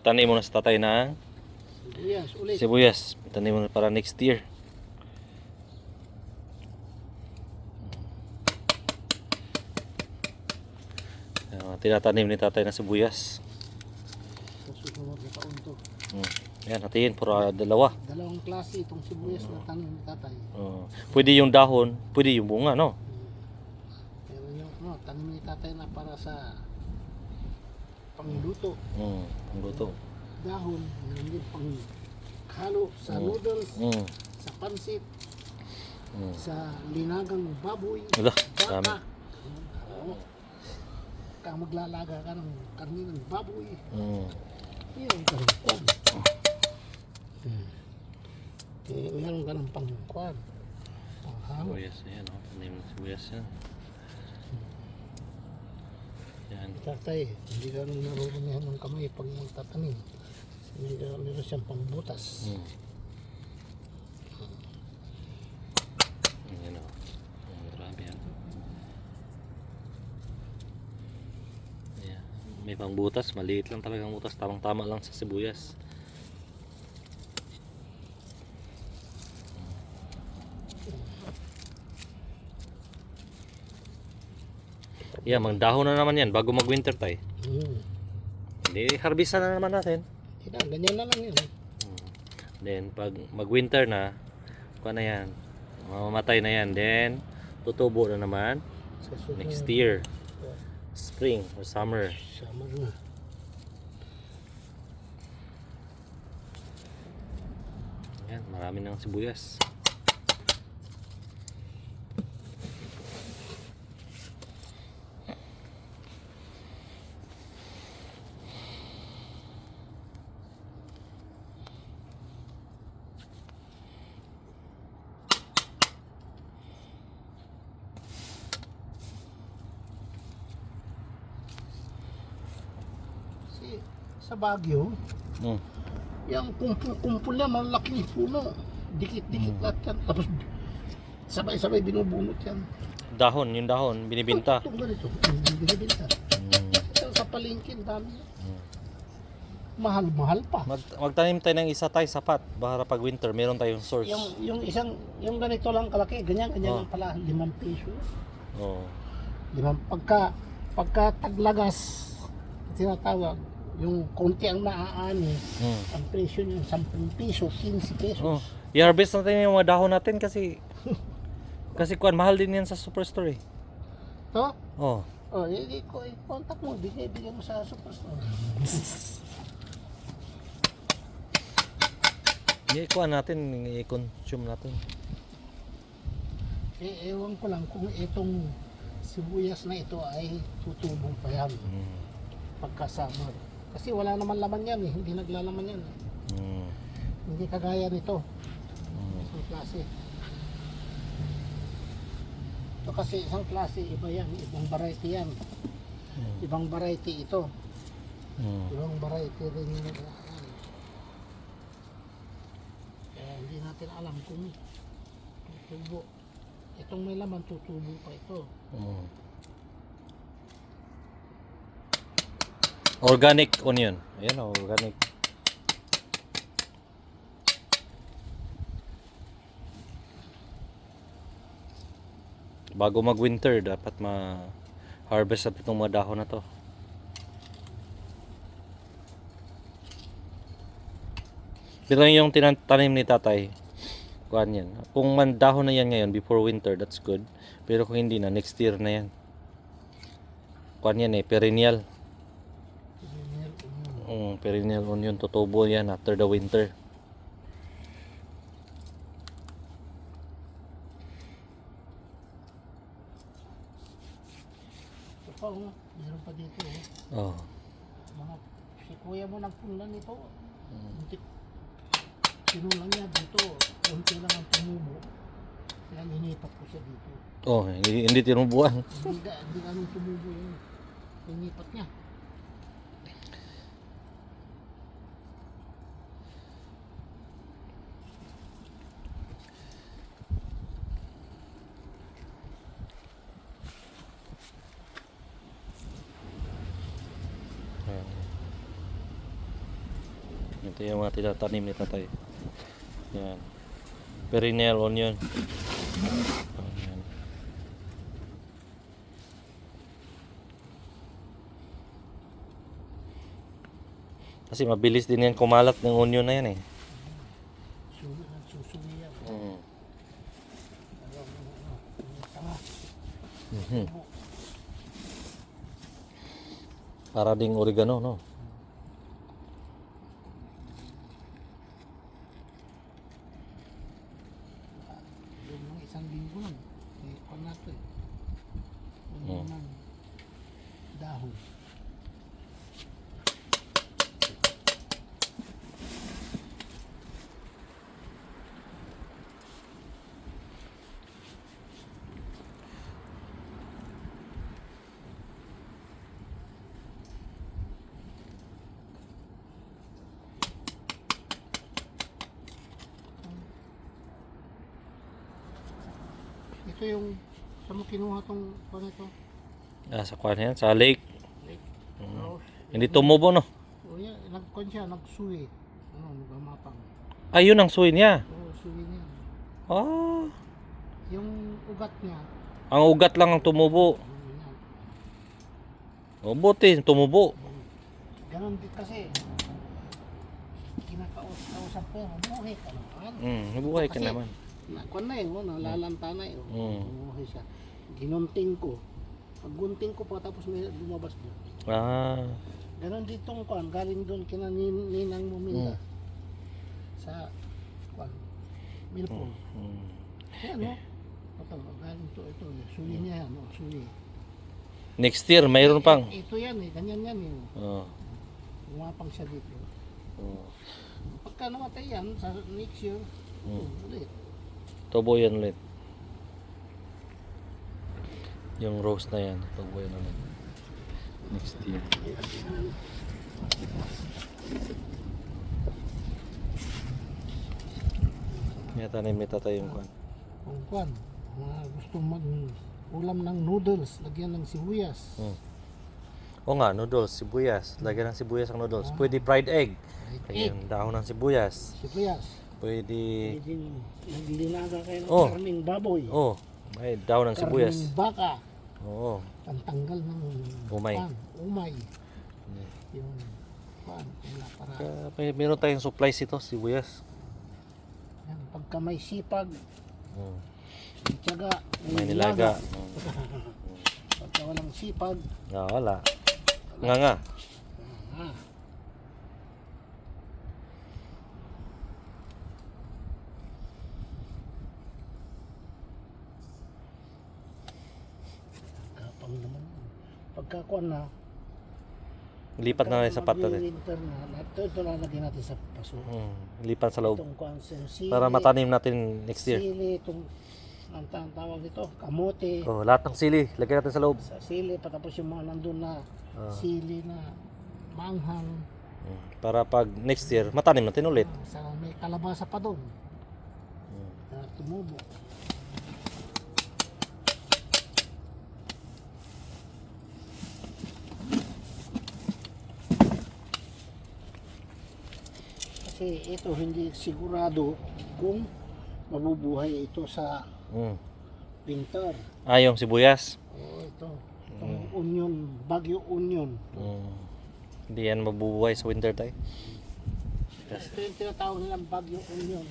Tanim mo na sa tatay ng Yes, ulit. sibuyas. Tanim mo na para next year. Uh, tinatanim ni tatay ng sibuyas. Susunod na taon to. Hmm. Yan, hatiin, pura dalawa. Dalawang klase itong sibuyas na tanim ni tatay. Oh. pwede yung dahon, pwede yung bunga, no? Pero yung ano, tanim ni tatay na para sa pangluto. Hmm, ang luto. Dahon, meron din pang halo sa Mm. noodles, Hmm. sa pansit, Hmm. sa linagang baboy, dami. baka. Oo. Kang maglalaga ka ng karni ng baboy. Hmm. Yan ka rin kwan. Hmm. Eh, meron ka ng pangkwan. Panghalo. Sibuyas, ayan, oh. Tanim ng sibuyas yan. Yan. Tatay, hindi ka nung narurunihan ng kamay pag magtatanim. Meron, meron siyang pangbutas. Hmm. Ayan, oh. Oh, grabe, ah. Ayan. May pangbutas, maliit lang talaga ang butas, tamang-tama lang sa sibuyas. Yeah, magdahon na naman yan bago mag-winter tayo. Hmm. Hindi, harvestan na naman natin. Hindi na, ganyan na lang yun. Then, pag mag-winter na, kuha na yan. Mamamatay na yan. Then, tutubo na naman susunod. next year. Spring or summer. Summer na. Yan, marami ng sibuyas. Kasi sa Baguio, Mm. yung kumpul-kumpul na malaking puno. Dikit-dikit Hmm. lahat yan. Tapos sabay-sabay binubunot yan. Dahon, yung dahon, binibinta. Itong ganito, binibinta. Mm. Ito sa palengke, dami. Mm. Mahal-mahal pa. Mag magtanim tayo ng isa tayo sapat para pag winter meron tayong source. Yung, yung isang, yung ganito lang kalaki, ganyan, ganyan Oh. lang pala, limang piso. Oh. Limang, pagka, pagka taglagas, tinatawag, yung konti ang naaani, Mm. ang presyo niya 10 piso, 15 pesos. Oh. I-harvest natin yung mga dahon natin kasi kasi kuan mahal din yan sa superstore eh. To? Oh. Oh, i- i- i- contact mo, bigay, bigay mo sa superstore. I-kuan natin, i-consume natin. Eh, ewan ko lang kung itong sibuyas na ito ay tutubo pa yan Mm. pagka summer. Kasi wala naman laman yan eh, hindi naglalaman yan. eh. Mm. Hindi kagaya nito, Mm. isang klase. Ito kasi isang klase, iba yan, ibang variety yan. Mm. Ibang variety ito, Mm. ibang variety rin yung naglalaan. Kaya hindi natin alam kung tutubo. Itong may laman, tutubo pa ito. Mm. Organic onion. Ayan oh, organic. Bago mag-winter, dapat ma-harvest natin itong mga dahon na to. Pero yung tinatanim ni tatay, kuhan yan. Kung man dahon na yan ngayon before winter, that's good. Pero kung hindi na, next year na yan. Kuhan yan eh. Perennial Mm, perennial onion, tutubo yan after the winter. Ito pa, oh. meron pa dito. Oh. Oh. Mga, si kuya mo nagpunlan nito. Mm. Buntik. Pinulan niya dito. Kunti lang ang tumubo. Kaya inipat ko siya dito. Oh, hindi, hindi tinubuan. Hindi hindi nung tumubo yung inipat niya. Ito yung mga tinatanim ni tatay. Yan. Perennial onion. Yan. Kasi mabilis din yan kumalat ng onion na yan eh. Mm. Mhm. Para ding oregano, no? Yung mga isang linggo lang. Eh, kung natin. Yung Hmm. naman, dahon. Ito yung sa mo kinuha tong kung ito. Ah, sa kwan yan, sa lake. Like, Mm. rose. Hindi tumubo, no? O yan, nagkon siya, nagsuwi. Ano, nagamapang. Ayun ang suwi niya. Oo, suwi niya. Ah, Yung ugat niya, ang ugat lang ang tumubo. ano yan. O, buti, tumubo. Ganon din kasi. Kinakausap ko, mabuhay ka naman. Mm, nabuhay ka Kasi- naman. Nakuan na eh, oh, nalalanta na eh. Oh. Mm. Mabuhay siya. Ginunting ko. Paggunting ko pa tapos may lumabas doon. Ah, Ganon ditong kuan, galing doon kina nin, ninang Muminda. Sa kuan, Milpol. mm. Yan no? Ito, galing to, ito, suwi niya yan, oh, suwi. Next year, mayroon pang. Ito yan eh, ganyan yan eh. Oh. Umapang siya dito. Oh. Pagka namatay yan, sa next year, Mm. oh, ulit. Tubo yan ulit. Yung rose na yan, tubo yan ulit. Next year. May tanim ni tatay yung kwan. Kung kuan, mga gusto mag ulam ng noodles, lagyan ng sibuyas. Hmm. O nga, noodles, sibuyas. Lagyan ng sibuyas ang noodles. Pwede fried egg. Egg, Lagyan dahon ng sibuyas. sibuyas. Pwede... Pwede naglinaga kayo ng Oh. karning baboy. Oh, may dahon ng sibuyas. Karning baka. Oo. Pantanggal ng Umay. kuan, umay. Yung kuan, wala para. Kaya may, meron tayong supplies ito, sibuyas. Yan, pagka may sipag, Hmm. may tiyaga, May nilaga. Pagka walang sipag, Ah, wala. Nga nga. ah, kapang naman. Pagka kuan na, Lipat na natin sa pat natin. Mag-winter na, ito, ito lalagyan natin sa paso. Hmm. Lipat sa loob. Itong kuan, sili, Para matanim natin next year. Sili, itong, ang ang tawag nito, kamote. Oh, lahat ng sili, lagyan natin sa loob. Sa sili, patapos yung mga nandun na Ah. sili na manghang. Hmm. Para pag next year, matanim natin ulit. Ah, sa may kalabasa pa doon. Hmm. Tumubo. Kasi ito hindi sigurado kung mabubuhay ito sa Hmm. winter. Ah, yung sibuyas. Oh, ito. Itong onion, bagyo onion. Hmm. Hindi yan mabubuhay sa winter tayo. Ito yung tinatawag nilang bagyo onion.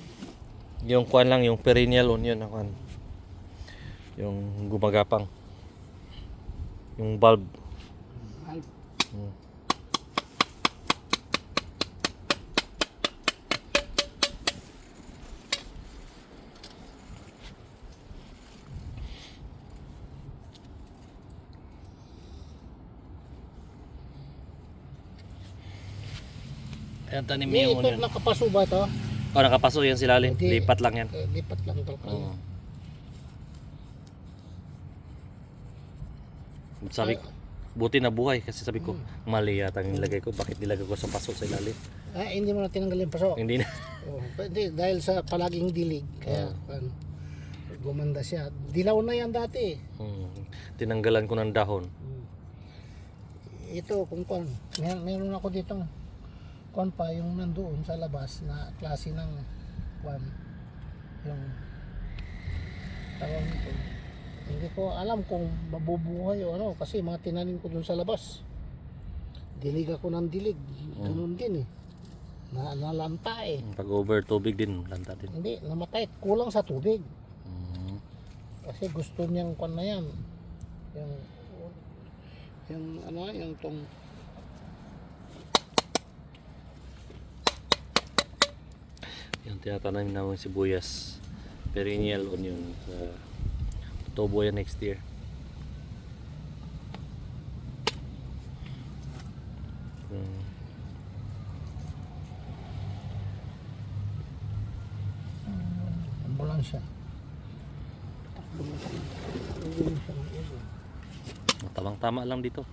Yung kwan lang, yung perennial onion na kwan. Yung gumagapang. Yung bulb. Al- Hmm. Ayan, tanim May yung ito onion. nakapaso ba ito? Oh, nakapaso yan si Lalim. Hindi. Lipat lang yan. Eh, lipat lang ito. Oo. Sabi ko, buti na buhay kasi sabi ko, mali yata ang nilagay ko. Bakit nilagay ko sa paso sa ilalim? Ah, hindi mo na tinanggal yung paso. Hindi na. Oh, hindi, dahil sa palaging dilig. Kaya, ano, gumanda siya. Dilaw na yan dati. Hmm. Tinanggalan ko ng dahon. Hmm. Ito, kung kung, meron ako dito kwan pa yung nandoon sa labas na klase ng kwan yung tawag nito. Hindi ko alam kung mabubuhay o ano kasi mga tinanim ko dun sa labas. Dilig ako ng dilig. Ganun din eh. Na nalanta eh. Pag over tubig din, lanta din. hindi namatay. Kulang sa tubig. Mm. kasi gusto niyang kwan na yan. Yung yung ano yung tong tinatanim namin sibuyas. Perennial onion. Sa tubo yan next year. Mm. ambulansya. Tamang tama lang dito.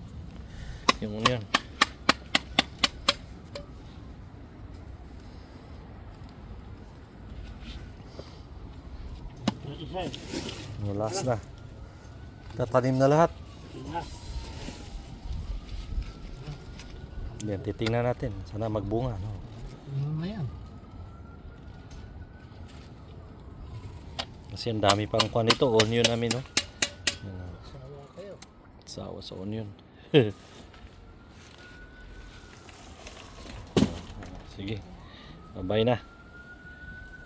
Yung onion. Yung last na. Tatanim na lahat. Yan, titingnan natin. Sana magbunga. No? na yan Kasi ang dami pang kwan ito. Onion namin. No? Yan, sawa kayo sawa sa onion. Sige. Bye na.